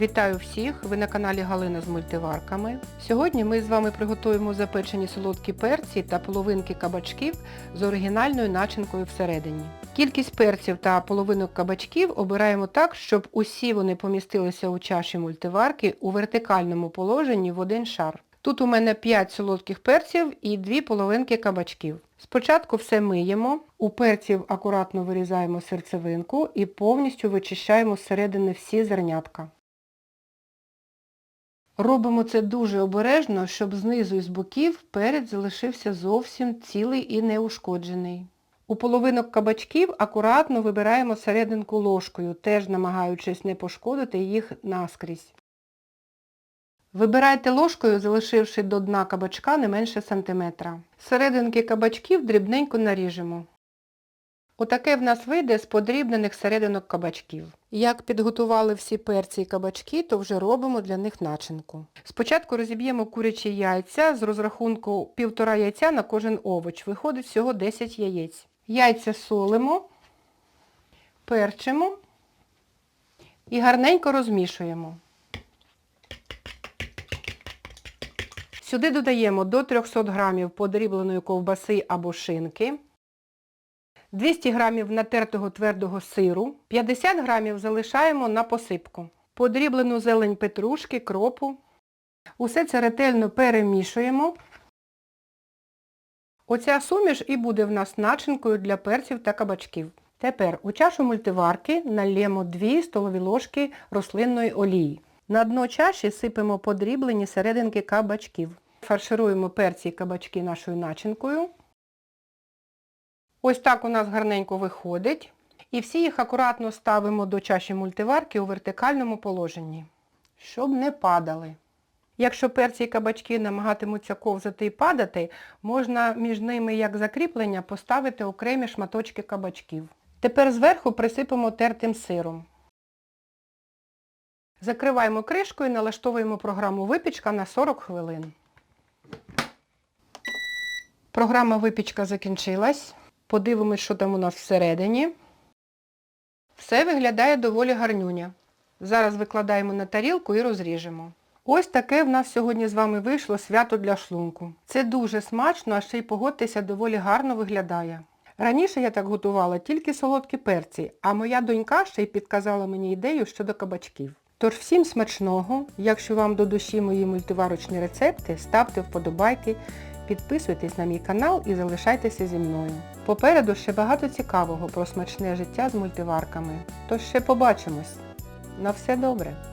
Вітаю всіх! Ви на каналі Галина з мультиварками. Сьогодні ми з вами приготуємо запечені солодкі перці та половинки кабачків з оригінальною начинкою всередині. Кількість перців та половинок кабачків обираємо так, щоб усі вони помістилися у чаші мультиварки у вертикальному положенні в один шар. Тут у мене 5 солодких перців і 2 половинки кабачків. Спочатку все миємо, у перців акуратно вирізаємо серцевинку і повністю вичищаємо зсередини всі зернятка. Робимо це дуже обережно, щоб знизу і з боків перець залишився зовсім цілий і неушкоджений. У половинок кабачків акуратно вибираємо серединку ложкою, теж намагаючись не пошкодити їх наскрізь. Вибирайте ложкою, залишивши до дна кабачка не менше сантиметра. Серединки кабачків дрібненько наріжемо. Отаке в нас вийде з подрібнених серединок кабачків. Як підготували всі перці і кабачки, то вже робимо для них начинку. Спочатку розіб'ємо курячі яйця з розрахунку 1,5 яйця на кожен овоч. Виходить всього 10 яєць. Яйця солимо, перчимо і гарненько розмішуємо. Сюди додаємо до 300 г подрібленої ковбаси або шинки, 200 г натертого твердого сиру, 50 г залишаємо на посипку, подріблену зелень петрушки, кропу. Усе це ретельно перемішуємо. Оця суміш і буде в нас начинкою для перців та кабачків. Тепер у чашу мультиварки нальємо 2 столові ложки рослинної олії. На дно чаші сипемо подріблені серединки кабачків. Фаршируємо перці і кабачки нашою начинкою. Ось так у нас гарненько виходить. І всі їх акуратно ставимо до чаші мультиварки у вертикальному положенні, щоб не падали. Якщо перці і кабачки намагатимуться ковзати і падати, можна між ними як закріплення поставити окремі шматочки кабачків. Тепер зверху присипемо тертим сиром. Закриваємо кришкою і налаштовуємо програму випічка на 40 хвилин. Програма випічка закінчилась. Подивимось, що там у нас всередині. Все виглядає доволі гарнюня. Зараз викладаємо на тарілку і розріжемо. Ось таке в нас сьогодні з вами вийшло свято для шлунку. Це дуже смачно, а ще й погодьтеся, доволі гарно виглядає. Раніше я так готувала тільки солодкі перці, а моя донька ще й підказала мені ідею щодо кабачків. Тож всім смачного, якщо вам до душі мої мультиварочні рецепти, ставте вподобайки, підписуйтесь на мій канал і залишайтеся зі мною. Попереду ще багато цікавого про смачне життя з мультиварками. Тож ще побачимось. На все добре!